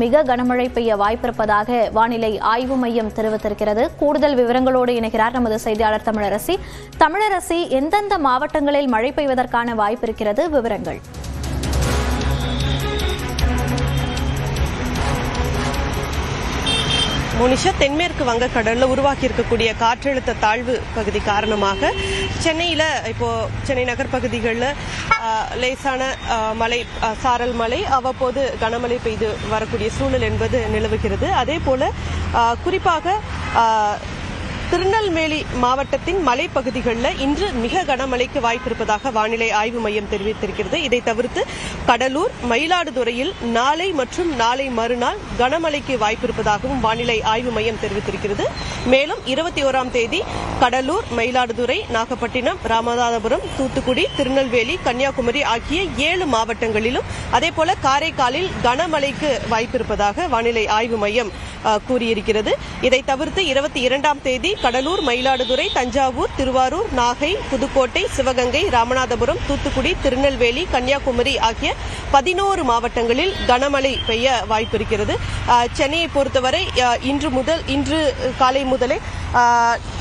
மிக கனமழை பெய்ய வாய்ப்பிருப்பதாக வானிலை ஆய்வு மையம் தெரிவித்திருக்கிறது. கூடுதல் விவரங்களோடு இணைகிறார் நமது செய்தியாளர் தமிழரசி. தமிழரசி எந்தெந்த மாவட்டங்களில் மழை பெய்வதற்கான வாய்ப்பு இருக்கிறது? விவரங்கள். மோனிஷா தென்மேற்கு வங்கக்கடலில் உருவாக்கி இருக்கக்கூடிய காற்றழுத்த தாழ்வு பகுதி காரணமாக சென்னையில் இப்போ சென்னை நகர் பகுதிகளில் லேசான மழை சாரல் மழை அவ்வப்போது கனமழை பெய்து வரக்கூடிய சூழல் என்பது நிலவுகிறது. அதே போல குறிப்பாக திருநெல்வேலி மாவட்டத்தின் மலைப்பகுதிகளில் இன்று மிக கனமழைக்கு வாய்ப்பிருப்பதாக வானிலை ஆய்வு மையம் தெரிவித்திருக்கிறது. இதை தவிர்த்து கடலூர் மயிலாடுதுறையில் நாளை மற்றும் நாளை மறுநாள் கனமழைக்கு வாய்ப்பிருப்பதாகவும் வானிலை ஆய்வு மையம் தெரிவித்திருக்கிறது. மேலும் இருபத்தி ஓராம் தேதி கடலூர் மயிலாடுதுறை நாகப்பட்டினம் ராமநாதபுரம் தூத்துக்குடி திருநெல்வேலி கன்னியாகுமரி ஆகிய ஏழு மாவட்டங்களிலும் அதேபோல காரைக்காலில் கனமழைக்கு வாய்ப்பிருப்பதாக வானிலை ஆய்வு மையம் கூறியிருக்கிறது. இதை தவிர்த்து இருபத்தி இரண்டாம் தேதி கடலூர் மயிலாடுதுறை தஞ்சாவூர் திருவாரூர் நாகை புதுக்கோட்டை சிவகங்கை ராமநாதபுரம் தூத்துக்குடி திருநெல்வேலி கன்னியாகுமரி ஆகிய பதினோரு மாவட்டங்களில் கனமழை பெய்ய வாய்ப்பிருக்கிறது இருக்கிறது. சென்னையை பொறுத்தவரை இன்று முதல் இன்று காலை முதலே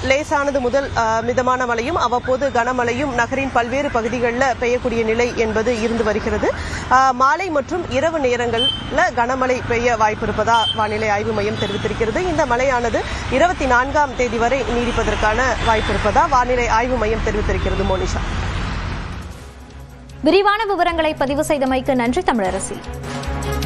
லேசானது முதல் மிதமான மழையும் அவ்வப்போது கனமழையும் நகரின் பல்வேறு பகுதிகளில் பெய்யக்கூடிய நிலை என்பது இருந்து வருகிறது. மாலை மற்றும் இரவு நேரங்களில் கனமழை பெய்ய வாய்ப்பிருப்பதா வானிலை ஆய்வு மையம் தெரிவித்திருக்கிறது. இந்த மழையானது இருபத்தி நான்காம் தேதி வரை நீடிப்பதற்கான வாய்ப்பிருப்பதா வானிலை ஆய்வு மையம் தெரிவித்திருக்கிறது. மோனிஷா. விரிவான விவரங்களை பதிவு செய்தமைக்கு நன்றி தமிழரசி.